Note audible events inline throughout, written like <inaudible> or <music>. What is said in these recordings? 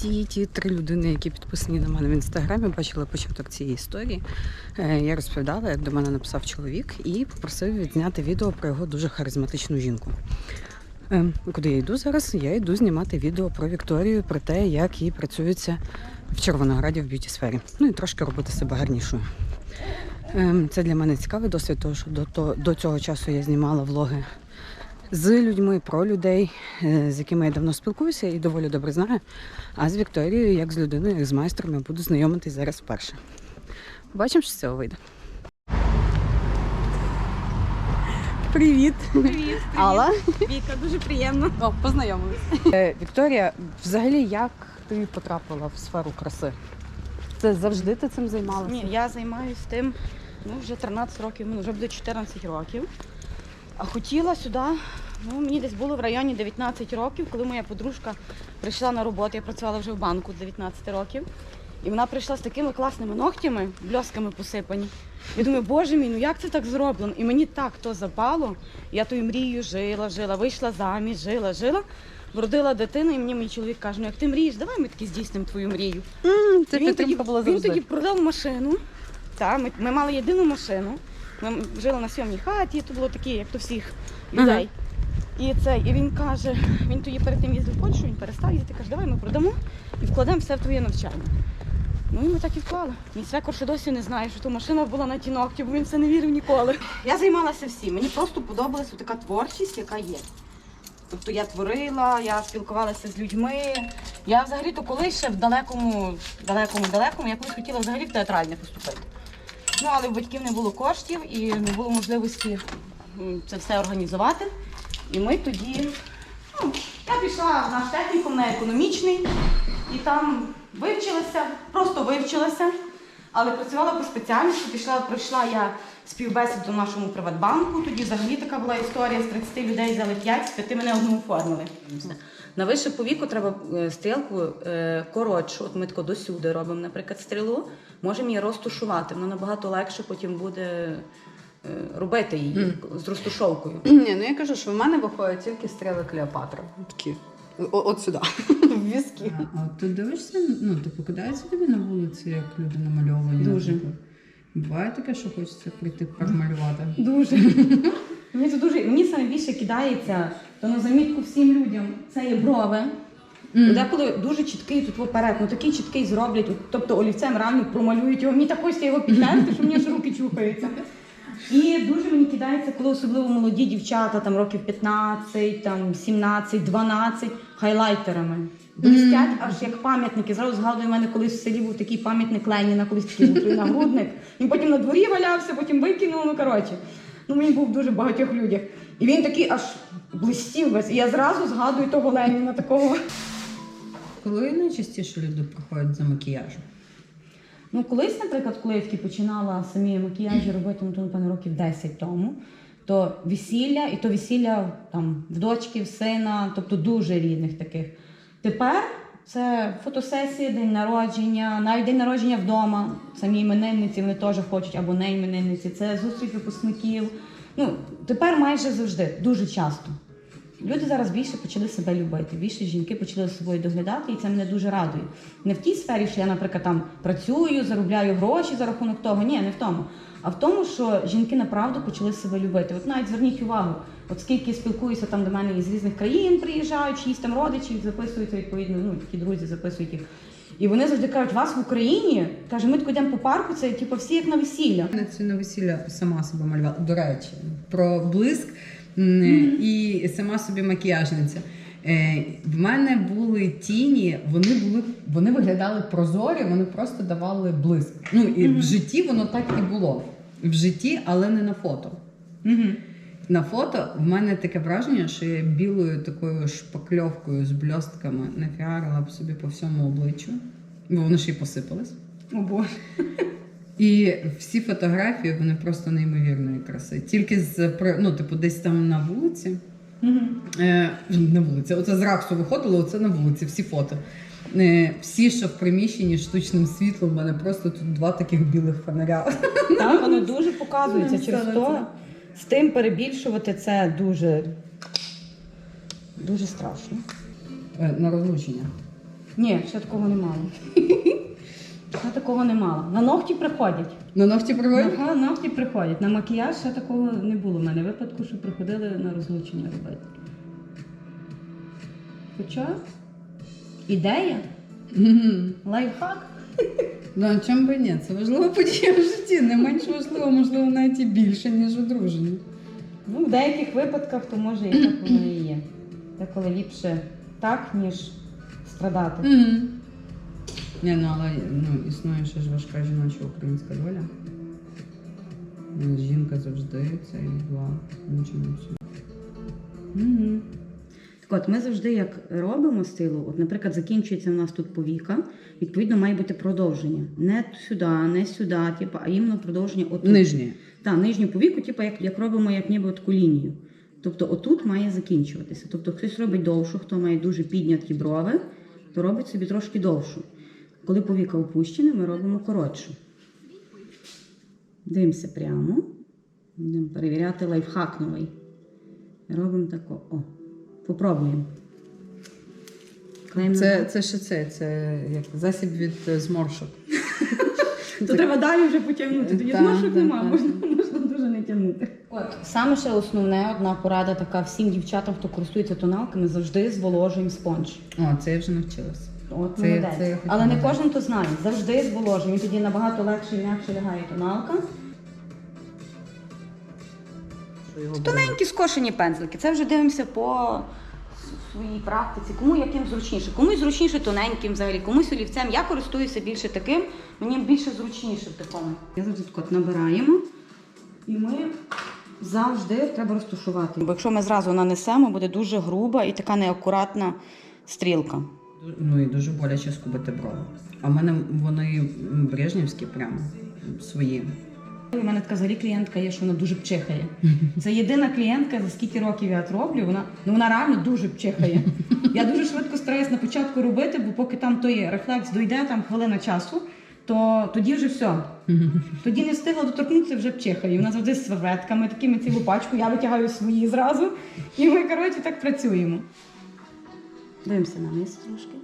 всі ті три людини, які підписані на мене в інстаграмі, бачили початок цієї історії. Е, Я розповідала, як до мене написав чоловік і попросив відзняти відео про його дуже харизматичну жінку. Ем, Куди я йду зараз? Я йду знімати відео про Вікторію, про те, як їй працюється в Червонограді в б'юті сфері. Ну і трошки робити себе гарнішою. Ем, Це для мене цікавий досвід, тому що до цього часу я знімала влоги з людьми про людей, е, з якими я давно спілкуюся і доволі добре знаю. А з Вікторією, як з людиною, як з майстром, я буду знайомитись зараз вперше. Побачимо, що з цього вийде. Привіт! Привіт, Алла. Віка, дуже приємно. О, познайомились. Е, Вікторія, взагалі, як ти потрапила в сферу краси? Це завжди ти цим займалася? Ні, я займаюся тим ну, вже 13 років, ну, вже буде 14 років. А хотіла сюди, ну, мені десь було в районі 19 років, коли моя подружка прийшла на роботу, я працювала вже в банку з 19 років. І вона прийшла з такими класними ногтями, бльосками посипані. Я думаю, боже мій, ну як це так зроблено? І мені так то запало. Я тою мрією жила, жила, вийшла заміж, жила, жила, вродила дитину, і мені мій чоловік каже, ну як ти мрієш, давай ми таки здійснимо твою мрію. М, Це Він підтримка тоді, була Він тоді продав машину. Та, ми, ми мали єдину машину. Ми жили на сьомій хаті, то було такі, як то всіх людей. І це, і він каже, він тоді перед тим їздив в Польщу, він перестав їздити, каже, давай ми продамо і вкладемо все в твоє навчання. Ну і ми так і вклали. Мій свекор ще досі не знає, що то машина була на ті ногті, бо він це не вірив ніколи. Я займалася всім. Мені просто подобалася така творчість, яка є. Тобто я творила, я спілкувалася з людьми. Я взагалі-то колись ще в далекому, далекому, далекому, я колись хотіла взагалі в театральне поступити. Ну, але в батьків не було коштів і не було можливості це все організувати. І ми тоді, ну, я пішла в наш технікум на економічний і там вивчилася, просто вивчилася, але працювала по спеціальності. Пішла, пройшла я співбесіду в нашому Приватбанку. Тоді взагалі така була історія з 30 людей взяли 5, з 5 мене одну оформили. На вище по віку треба е, стрілку е, коротшу. От ми тако досюди робимо, наприклад, стрілу. Можемо її розтушувати. Воно набагато легше потім буде е, робити її з розтушовкою. <clears throat> Ні, ну я кажу, що в мене виходять тільки стріли Клеопатра. Такі. о- От сюди. <laughs> В візки. А от ти дивишся, ну ти покидається тобі на вулиці, як люди намальовані? Дуже. Буває таке, що хочеться прийти промалювати. Дуже. <laughs> Мені це дуже мені саме більше кидається, то на замітку всім людям це є брови. Деколи дуже чіткий тут вперед, ну такий чіткий зроблять, от, тобто олівцем реально промалюють його. Мені так хочеться його підтерти, що мені аж руки чухаються. І дуже мені кидається, коли особливо молоді дівчата, там років 15, там 17, 12, хайлайтерами. Блистять аж як пам'ятники. Зразу згадую, у мене колись в селі був такий пам'ятник Леніна, колись такий був нагрудник. Він потім на дворі валявся, потім викинув, ну коротше. Ну він був в дуже багатьох людях. І він такий аж блистів весь. І я зразу згадую того Леніна такого. Коли найчастіше люди приходять за макіяжем? Ну, колись, наприклад, коли я тільки починала самі макіяжі робити, ну, то, напевно, років 10 тому, то весілля, і то весілля там в дочки, в сина, тобто дуже рідних таких. Тепер це фотосесії, день народження, навіть день народження вдома. Самі іменинниці вони теж хочуть, або не іменинниці. Це зустріч випускників. Ну, тепер майже завжди, дуже часто. Люди зараз більше почали себе любити, більше жінки почали за собою доглядати, і це мене дуже радує. Не в тій сфері, що я, наприклад, там працюю, заробляю гроші за рахунок того. Ні, не в тому. А в тому, що жінки направду почали себе любити. От навіть зверніть увагу, от скільки спілкуюся там до мене із різних країн, приїжджають, чиїсь там родичі, записуються відповідно, ну такі друзі записують їх. І вони завжди кажуть, вас в Україні каже, ми тако йдемо по парку, це типу всі як на весілля. На цю на весілля сама себе малювала. До речі, про блиск м, і сама собі макіяжниця. Е, в мене були тіні, вони були, вони виглядали прозорі, вони просто давали блиск. Ну і в житті воно так і було. В житті, але не на фото. Угу. На фото в мене таке враження, що я білою такою шпакльовкою з бльостками нафіарила б собі по всьому обличчю, бо вони ще й посипались. О Боже. І всі фотографії вони просто неймовірної краси. Тільки з ну, типу, десь там на вулиці. Угу. Е, на вулиці. Оце з Раксу виходило, оце на вулиці, всі фото. Е, всі, що в приміщенні штучним світлом, у мене просто тут два таких білих фонаря. Так, воно дуже показується Ну, через то. З тим перебільшувати це дуже, дуже страшно. Е, на розлучення. Ні, ще такого не мало. <laughs> Ще такого не мало. На ногті приходять. На ногті приводять? На ногті приходять. На макіяж ще такого не було в мене випадку, що приходили на розлучення робити. Хоча ідея, лайфхак. Ну, а чому би ні? Це важлива подія в житті. Не менш важливо, можливо, навіть і більше, ніж одруження. Ну, в деяких випадках то може і так воно і є. Деколи ліпше так, ніж страдати. Угу. Ні, ну але ну, існує ще ж важка жіноча українська доля. Ну, Жінка завжди це була нічим. Угу. Так от, ми завжди як робимо стилу, от, наприклад, закінчується у нас тут повіка, відповідно, має бути продовження. Не сюди, не сюди, типу, а іменно продовження отут. Нижні. Так, нижню повіку, типу, як, як робимо як ніби таку лінію. Тобто отут має закінчуватися. Тобто хтось робить довшу, хто має дуже підняті брови, то робить собі трошки довшу. Коли повіка опущена, ми робимо коротшу. Дивимося прямо. Будемо перевіряти лайфхак новий. Робимо тако. О, попробуємо. Клеїмо Це, це ще це, це як засіб від е, зморшок. <laughs> То треба далі вже потягнути. Тоді Так, змашок так, нема, так. можна, можна дуже не тягнути. От саме ще основне, одна порада така всім дівчатам, хто користується тоналками, завжди зволожуємо спонж. О, це я вже навчилася. От Це- молодець. це я Але не кожен то знає. Завжди зволожуємо. І тоді набагато легше і м'якше лягає тоналка. Тоненькі скошені пензлики. Це вже дивимося по своїй практиці. Кому яким зручніше. Комусь зручніше тоненьким взагалі, комусь олівцем. Я користуюся більше таким, мені більше зручніше в такому. Я завжди так от набираємо. І ми завжди треба розташувати. Бо якщо ми зразу нанесемо, буде дуже груба і така неакуратна стрілка. Ну і дуже боляче скубити брови. А в мене вони брежнівські прямо свої. У мене така взагалі клієнтка є, що вона дуже пчихає. Це єдина клієнтка, за скільки років я роблю, вона, ну, вона реально дуже пчихає. Я дуже швидко стараюсь на початку робити, бо поки там той рефлекс дойде, там хвилина часу, то тоді вже все. <laughs> Тоді не встигла доторкнутися, вже пчихає. Вона завжди з серветками, такими цілу пачку, я витягаю свої зразу. І ми, коротше, так працюємо. Дивимося на низ трошки.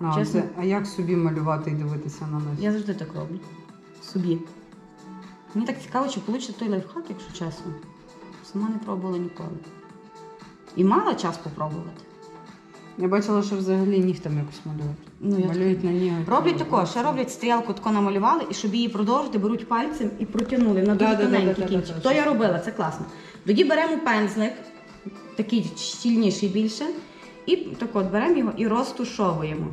А, Чесно? це- а як собі малювати і дивитися на них? Я завжди так роблю. Собі. Мені так цікаво, чи вийде той лайфхак, якщо чесно. Сама не пробувала ніколи. І мала час попробувати. Я бачила, що взагалі нігтем якось малюють. Ну, я Малюють на нігті. Роблять також, ще роблять стрілку, тако намалювали, і щоб її продовжити, беруть пальцем і протягнули на дуже тоненький кінчик. То я робила, це класно. Тоді беремо пензлик, такий щільніший більше, і так от беремо його і розтушовуємо.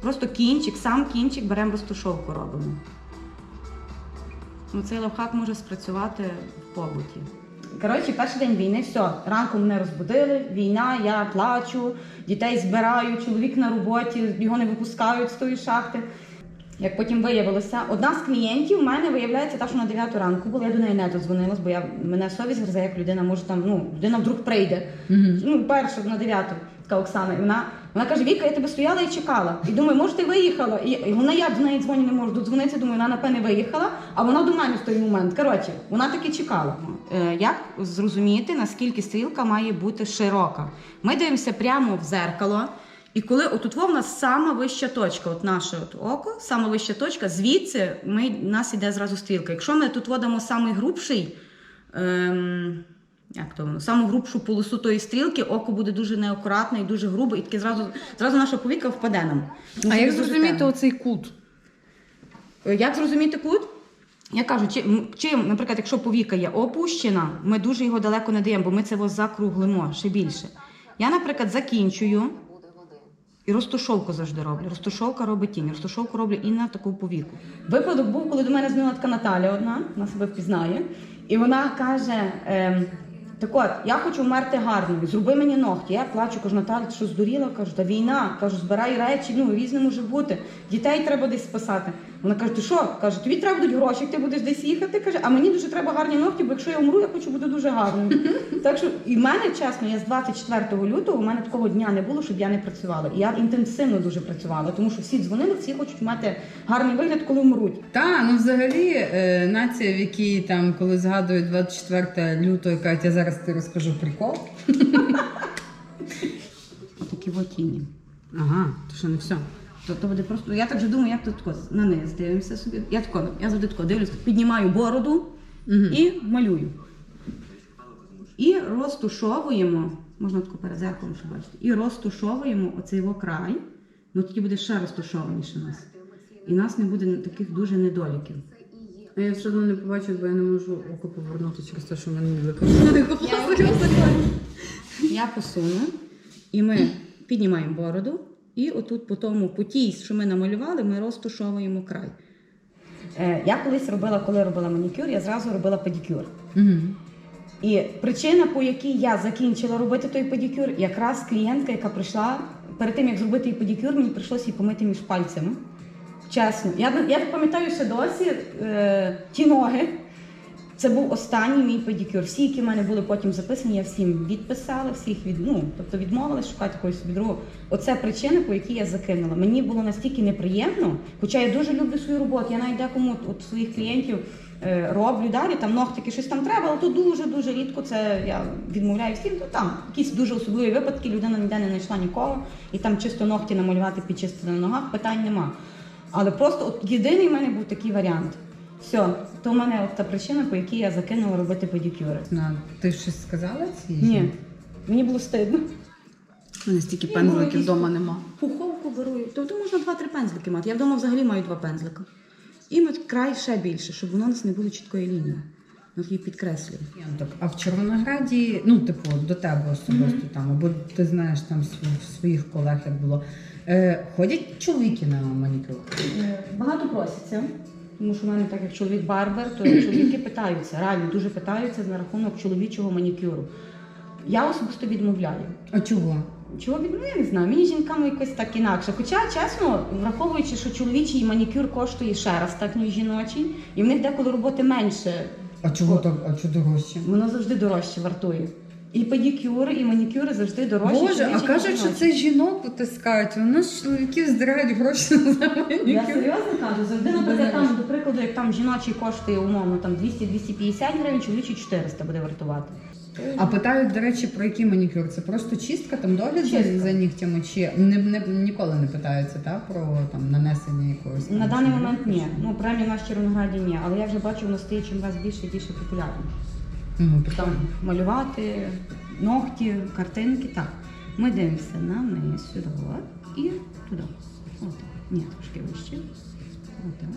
Просто кінчик, сам кінчик беремо розтушовку робимо. Ну, цей лайфхак може спрацювати в побуті. Коротше, перший день війни, все, ранком мене розбудили, війна, я плачу, дітей збираю, чоловік на роботі, його не випускають з тої шахти. Як потім виявилося, одна з клієнтів в мене виявляється та, що на 9 ранку була, я до неї не дозвонилась, бо я, мене совість гризе, як людина може там, ну, людина вдруг прийде. Ну, перша на 9 така Оксана. І вона, вона каже: Віка, я тебе стояла і чекала. І думаю, може, ти виїхала? І, вона я до неї дзвоню, не можу додзвонитися, думаю, вона напевне виїхала, а вона до мене в той момент. Коротше, вона таки чекала. Е, як зрозуміти, наскільки стрілка має бути широка? Ми дивимося прямо в зеркало. І коли отут в нас сама вища точка, от наше от око, сама вища точка, звідси ми, нас іде зразу стрілка. Якщо ми тут водимо самий грубший, ем, як то воно, саму грубшу полосу тої стрілки, око буде дуже неакуратне і дуже грубе, і таке зразу, зразу наша повіка впаде нам. А як зрозуміти оцей кут? Е, Як зрозуміти кут? Я кажу, чи, м- чим, наприклад, якщо повіка є опущена, ми дуже його далеко не даємо, бо ми це закруглимо ще більше. Я, наприклад, закінчую і розтушовку завжди роблю. Розтушовка робить тінь, розтушовку роблю і на таку повіку. Випадок був, коли до мене дзвонила така Наталя одна, вона себе впізнає, і вона каже: ем, так от, я хочу вмерти гарно, зроби мені ногті. Я плачу, кажу, Наталі, що здуріла? Кажу, та війна, кажу, збирай речі, ну різне може бути. Дітей треба десь спасати. Вона каже, ти що? Каже, тобі треба будуть гроші, як ти будеш десь їхати. Каже, а мені дуже треба гарні ногті, бо якщо я умру, я хочу бути дуже гарною. так що і в мене, чесно, я з 24 лютого, у мене такого дня не було, щоб я не працювала. І я інтенсивно дуже працювала, тому що всі дзвонили, всі хочуть мати гарний вигляд, коли вмруть. Та, ну взагалі е, нація, в якій там, коли згадують 24 лютого, кажуть, я зараз ти розкажу прикол. <laughs> такі от. Ага, то що не все. То, то буде просто. Я так же думаю, як тут тако на низ дивимося собі. Я тако, я завжди тако дивлюся, піднімаю бороду і малюю. І розтушовуємо, можна тако перед зеркалом, щоб бачити, і розтушовуємо оцей його край. Ну тоді буде ще розтушованіше нас. І нас не буде таких дуже недоліків. А я все одно не побачу, бо я не можу око повернути через те, що в мене не виконано. Я посуну, і ми піднімаємо бороду, і отут по тому, по тій, що ми намалювали, ми розтушовуємо край. Е, я колись робила, коли робила манікюр, я зразу робила педикюр. І причина, по якій я закінчила робити той педикюр, якраз клієнтка, яка прийшла перед тим, як зробити їй педикюр, мені прийшлося її помити між пальцями. Чесно, я, я пам'ятаю ще досі е, ті ноги. Це був останній мій педикюр. Всі, які в мене були потім записані, я всім відписала, всіх від, ну, тобто відмовилась шукати когось собі другого. Оце причина, по якій я закинула. Мені було настільки неприємно, хоча я дуже люблю свою роботу. Я навіть декому от своїх клієнтів е, роблю далі, там ногтики, щось там треба, але то дуже-дуже рідко це я відмовляю всім. То там якісь дуже особливі випадки, людина ніде не знайшла нікого, і там чисто ногті намалювати, підчистити на ногах, питань нема. Але просто от єдиний в мене був такий варіант. Все, то в мене та причина, по якій я закинула робити педикюри. На, ти щось сказала цій? Ні, мені було стидно. У мене стільки пензликів вдома нема. Пуховку беру. Тобто можна два-три пензлики мати. Я вдома взагалі маю два пензлика. І ми край ще більше, щоб воно у нас не було чіткої лінії. Ми її підкреслюємо. Так, а в Червонограді, ну, типу, до тебе особисто там, або ти знаєш там св- своїх колег, як було. Е, ходять чоловіки на манікюр? Е, Багато просяться, тому що в мене так як чоловік барбер, то <clears throat> чоловіки питаються, реально дуже питаються на рахунок чоловічого манікюру. Я особисто відмовляю. А чого? Чого від ну, я не знаю, мені з жінками якось так інакше. Хоча, чесно, враховуючи, що чоловічий манікюр коштує ще раз так, ніж жіночий, і в них деколи роботи менше, А чого так, а чого дорожче? воно завжди дорожче вартує. І педикюри, і манікюри завжди дорожчі. Боже, а кажуть, що це жінок утискають. Вони ж чоловіків здирають гроші <laughs> за Я серйозно кажу, завжди, наприклад, там, прикладу, як там жіночий коштує умовно там 200-250 гривень, чоловічий 400 буде вартувати. А питають, до речі, про який манікюр? Це просто чистка, там догляд за, Чистка. за нігтями, чи не, не, ніколи не питаються та, про там, нанесення якогось. там На даний момент ні. Ну, принаймні в нас в Червонограді ні. Але я вже бачу, воно стає чим раз більше і більше популярним. Ну, Там малювати, ногті, картинки. Так. Ми дивимося на неї сюди от, і туди. Ні, трошки вище. От.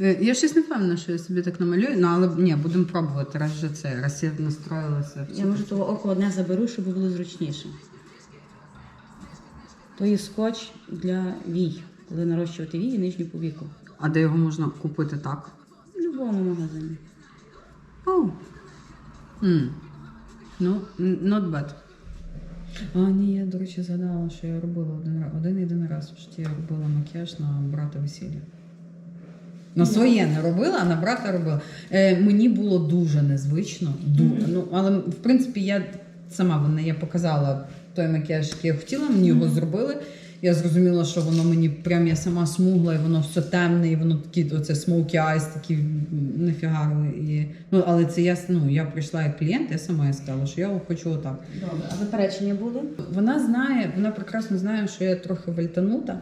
Е, Я щось не впевнена, що я собі так намалюю, ну але ні, будемо пробувати, раз вже це, раз я настроїлася. Я може того око одне заберу, щоб було зручніше. То є скотч для вій, коли нарощувати вії нижню повіку. А де його можна купити так? В будь-якому магазині. О. Mm. Ну, not bad. А, ні, я, до речі, згадала, що я робила один один єдиний раз в житті я робила макіяж на брата весілля. На своє не робила, а на брата робила. Е, мені було дуже незвично. Ду- ну, але, в принципі, я сама вона, я показала той макіяж, який я хотіла, мені його зробили. Я зрозуміла, що воно мені прям я сама смугла, і воно все темне, і воно такі, оце smoky eyes, такі м. І, ну, але це я, ну, я прийшла як клієнт, я сама сказала, що я хочу отак. Добре. А заперечення були? Вона знає, вона прекрасно знає, що я трохи вальтанута.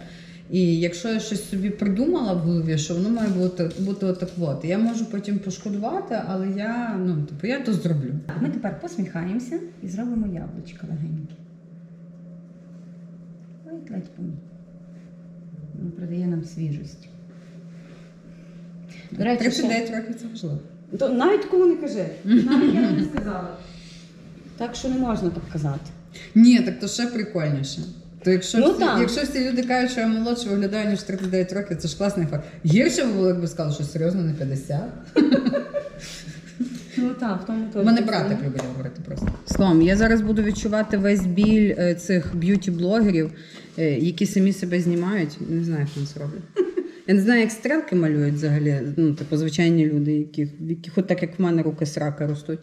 І якщо я щось собі придумала в голові, що воно має бути, бути отак от. Я можу потім пошкодувати, але я, ну, типу, я то зроблю. Ми тепер посміхаємося і зробимо яблучко легеньке. Ой, ледь помі. Воно придає нам свіжості. До речі, ще- 39 років це важливо. То навіть кому не кажи. <laughs> Навіть я не сказала. Так що не можна так казати. Ні, так то ще прикольніше. То якщо, Ну, всі, якщо всі люди кажуть, що я молодше виглядаю, ніж 39 років, це ж класний факт. Гірше було, якби сказали, що серйозно не 50. Ну так, в тому У мене брат так любить говорити просто. Словом, я зараз буду відчувати весь біль е, цих б'юті-блогерів, е, які самі себе знімають. Не знаю, як вони це роблять. Я не знаю, як стрелки малюють взагалі. Ну, типу, звичайні люди, які, які хоч так як в мене руки срака ростуть.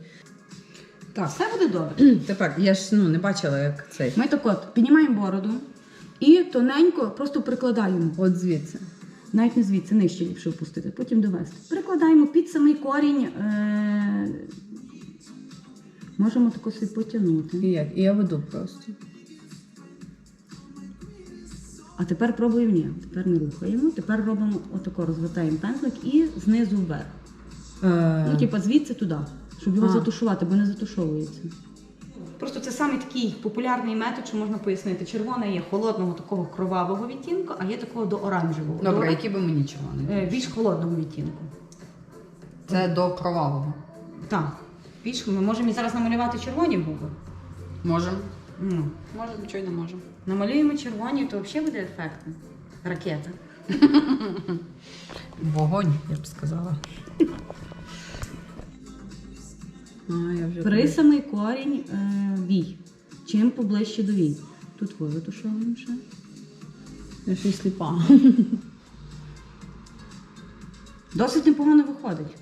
Так, Все буде добре. тепер я ж ну, не бачила, як цей. Ми так от піднімаємо бороду і тоненько просто прикладаємо. От звідси. Навіть не звідси, нижче ліпше опустити, потім довести. Прикладаємо під самий корінь, е- Можемо тако собі потягнути. І як? І я веду просто. А тепер пробуємо ні. Тепер не рухаємо. Тепер робимо отако, розвертаємо пензлик і знизу вверх. Е, Ну, типу, звідси туди, щоб його А. затушувати, бо не затушовується. Просто це саме такий популярний метод, що можна пояснити. Червона є холодного такого кровавого відтінку, а є такого до оранжевого. Добре, До- який би мені червоний? Е, більш холодного відтінку. Це до кровавого. Так. Більш ми можемо і зараз намалювати червоні губи. Можемо. Ну, Можемо, чого й не можемо. намалюємо червоні, то взагалі буде ефектно. Ракета. Вогонь, я б сказала. А, я вже При самий корінь е, вій. Чим поближче до вій. Тут ви затушовуємо ще. Я ще й сліпа. <laughs> Досить непогано виходить.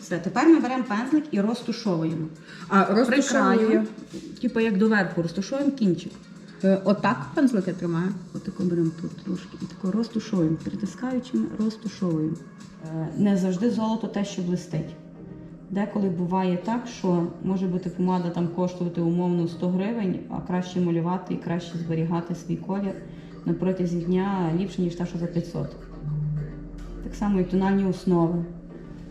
Все, тепер ми беремо пензлик і розтушовуємо. А краю, типу як доверху, розтушовуємо кінчик. Е, Отак пензлики тримаю. Отако беремо тут трошки і тако розтушовуємо, розтушовуємо. Е, Не завжди золото те, що блистить. Деколи буває так, що може бути помада там коштувати умовно 100 гривень, а краще малювати і краще зберігати свій колір на протязі дня ліпше, ніж та, що за 500. Так само і тональні основи.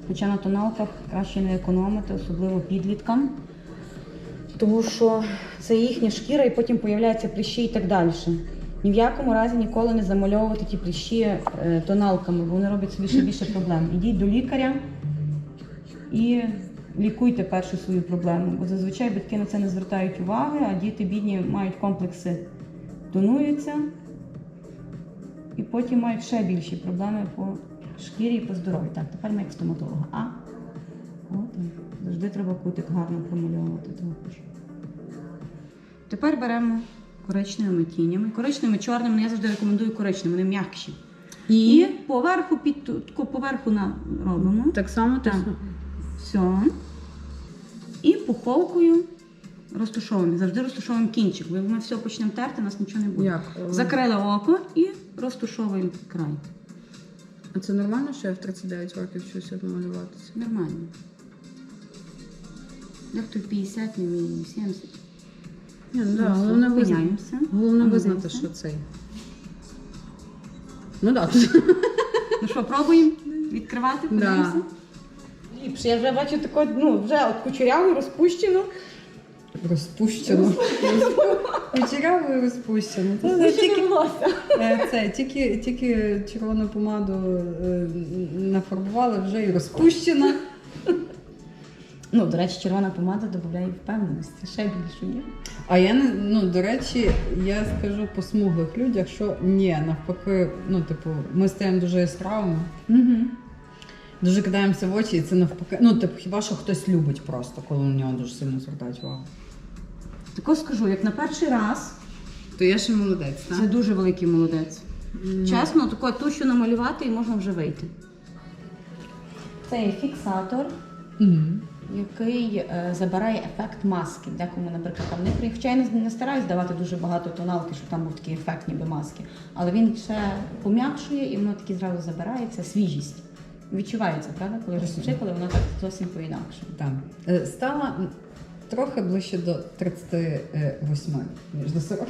Хоча на тоналках краще не економити, особливо підліткам. Тому що це їхня шкіра і потім появляються прищі і так далі. Ні в якому разі ніколи не замальовувати ті прищі е, тоналками, бо вони роблять собі ще більше проблем. Ідіть до лікаря і лікуйте першу свою проблему. Бо зазвичай батьки на це не звертають уваги, а діти бідні мають комплекси, тонуються і потім мають ще більші проблеми по шкірі і по здоров'ю. Так, тепер ми як стоматолога. А? От, завжди треба кутик гарно промальовувати також. Тепер беремо коричневими тінями. Коричневими, чорними, ну, я завжди рекомендую коричневими, вони м'якші. І поверху під поверху на робимо. Так само Так. Все. І пуховкою розтушовуємо. Завжди розтушовуємо кінчик. Бо ми все почнемо терти, у нас нічого не буде. Як? Закрили око і розтушовуємо край. А це нормально, що я в 39 років вчуся малюватися? Нормально. Як то 50, не мінімум 70. Ні, ну Ну, да, все, головне визнати. зупиняємося. Головне визнати, що цей. Ну так. Ну що, пробуємо відкривати, Да. подивимося? Ліпше, я вже бачу таку, ну, вже от кучеряву, розпущену. Розпущено. Кучеряво і розпущено. Розпущене тільки, волосся. е, це, тільки, тільки червону помаду е, нафарбували, вже і розпущена. Ну, до речі, червона помада додає впевненості, ще більше є. А я не ну до речі, я скажу по смуглих людях, що ні, навпаки, ну типу, ми стаємо дуже яскравими, Угу. Дуже кидаємося в очі, і це навпаки. Ну, типу, хіба що хтось любить просто, коли на нього дуже сильно звертають увагу. Тако скажу, як на перший раз, То я ще молодець, це дуже великий молодець. Чесно, тако тущу намалювати і можна вже вийти. Це є фіксатор, Угу. який е, забирає ефект маски. Декому, наприклад, там не при- Хоча я не, не стараюсь давати дуже багато тоналки, щоб там був такий ефект, ніби маски. Але він ще пом'якшує і воно таки зразу забирається свіжість. Відчувається, правда? Коли розчепили, вона так зовсім по-інакше. Так. Е, Стала трохи ближче до 38, ніж до 40.